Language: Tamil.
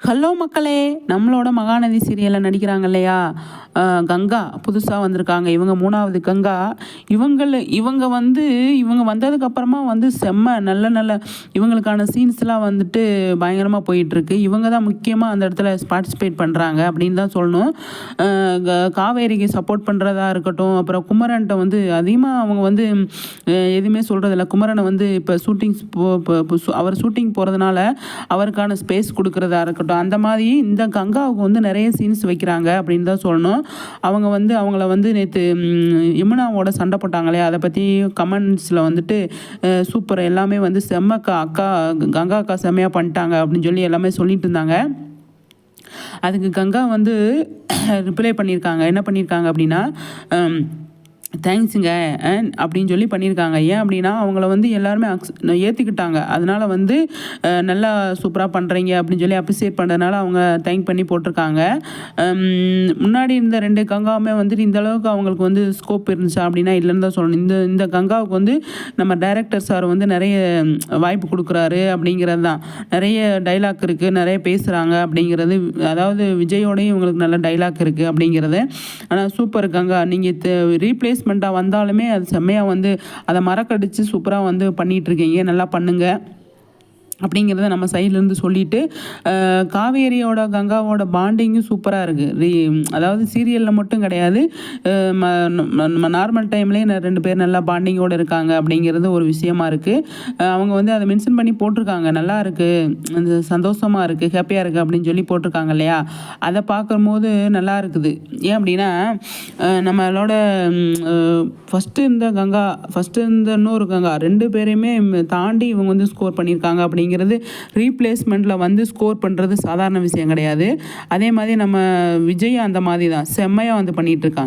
ஹலோ மக்களே நம்மளோட மகாநதி சீரியலில் நடிக்கிறாங்க இல்லையா? கங்கா புதுசாக வந்திருக்காங்க. இவங்க மூணாவது கங்கா. இவங்கள இவங்க வந்து இவங்க வந்ததுக்கப்புறமா வந்து செம்ம நல்ல நல்ல இவங்களுக்கான சீன்ஸ்லாம் வந்துட்டு பயங்கரமாக போயிட்டுருக்கு. இவங்க தான் முக்கியமாக அந்த இடத்துல பார்ட்டிசிபேட் பண்ணுறாங்க அப்படின்னு தான் சொல்லணும். க- காவேரிக்கு சப்போர்ட் பண்ணுறதா இருக்கட்டும் அப்புறம் குமரன்ட்ட வந்து அதிகமாக அவங்க வந்து எதுவுமே சொல்கிறதில்ல குமரனை வந்து இப்போ ஷூட்டிங்ஸ் போ இப்போ- அவர் ஷூட்டிங் போகிறதுனால அவருக்கான ஸ்பேஸ் கொடுக்குறதா இருக்கட்டும் அந்த மாதிரி இந்த கங்காவுக்கு வந்து நிறைய சீன்ஸ் வைக்கிறாங்க அப்படின்னு தான் சொல்லணும். அவங்க வந்து அவங்கள வந்து நேற்று யமுனாவோட சண்டை போட்டாங்களே அதை பற்றி கமெண்ட்ஸில் வந்துட்டு சூப்பர் எல்லாமே வந்து செம்ம அக்கா அக்கா கங்கா அக்கா செம்மையாக பண்ணிட்டாங்க அப்படின்னு சொல்லி எல்லாமே சொல்லிட்டு இருந்தாங்க. அதுக்கு கங்கா வந்து ரிப்ளை பண்ணியிருக்காங்க. என்ன பண்ணியிருக்காங்க அப்படின்னா தேங்க்ஸுங்க. அப்படின்னு சொல்லி பண்ணியிருக்காங்க. ஏன் அப்படின்னா அவங்கள வந்து எல்லாருமே அக்ஸ் ஏற்றுக்கிட்டாங்க அதனால் வந்து நல்லா சூப்பராக பண்ணுறீங்க அப்படின்னு சொல்லி அப்ரிசியேட் பண்ணுறதுனால அவங்க தேங்க் பண்ணி போட்டிருக்காங்க. முன்னாடி இருந்த ரெண்டு கங்காவுமே வந்துட்டு இந்த அளவுக்கு அவங்களுக்கு வந்து ஸ்கோப் இருந்துச்சா அப்படின்னா இல்லைன்னு தான் சொல்லணும். இந்த இந்த கங்காவுக்கு வந்து நம்ம டைரக்டர் சார் வந்து நிறைய வாய்ப்பு கொடுக்குறாரு அப்படிங்கிறது தான். நிறைய டைலாக் இருக்குது நிறைய பேசுகிறாங்க அப்படிங்கிறது அதாவது விஜயோடையும் இவங்களுக்கு நல்ல டைலாக் இருக்குது அப்படிங்கிறது. ஆனால் சூப்பர் கங்கா நீங்கள் ரீப்ளேஸ் ரீப்ளேஸ்மெண்ட்டாக வந்தாலுமே அது செம்மையாக வந்து அதை மரக்கடிச்சு சூப்பராக வந்து பண்ணிட்டு இருக்கீங்க. நல்லா பண்ணுங்கள் அப்படிங்கிறத நம்ம சைட்லேருந்து சொல்லிட்டு காவேரியோட கங்காவோட பாண்டிங்கும் சூப்பராக இருக்குது ரீ அதாவது சீரியலில் மட்டும் கிடையாது நம்ம- நார்மல் டைம்லேயே ரெண்டு பேர் நல்லா பாண்டிங்கோடு இருக்காங்க அப்படிங்கிறது ஒரு விஷயமா இருக்குது அவங்க வந்து அதை மென்ஷன் பண்ணி போட்டிருக்காங்க. நல்லா இருக்குது அந்த சந்தோஷமாக இருக்குது ஹாப்பியாக இருக்குது அப்படின்னு சொல்லி போட்டிருக்காங்க இல்லையா? அதை பார்க்கும்போது நல்லா இருக்குது. ஏன் அப்படின்னா நம்மளோட ஃபஸ்ட்டு இந்த கங்கா ஃபஸ்ட்டு இந்த இன்னொரு கங்கா ரெண்டு பேரையுமே தாண்டி இவங்க வந்து ஸ்கோர் பண்ணியிருக்காங்க அப்படிங்கிறது ரீப்ளேஸ்மெண்ட்டில் வந்து ஸ்கோர் பண்ணுறது சாதாரண விஷயம் கிடையாது. அதே மாதிரி நம்ம விஜய் அந்த மாதிரி தான். செம்மையாக வந்து பண்ணிகிட்ருக்காங்க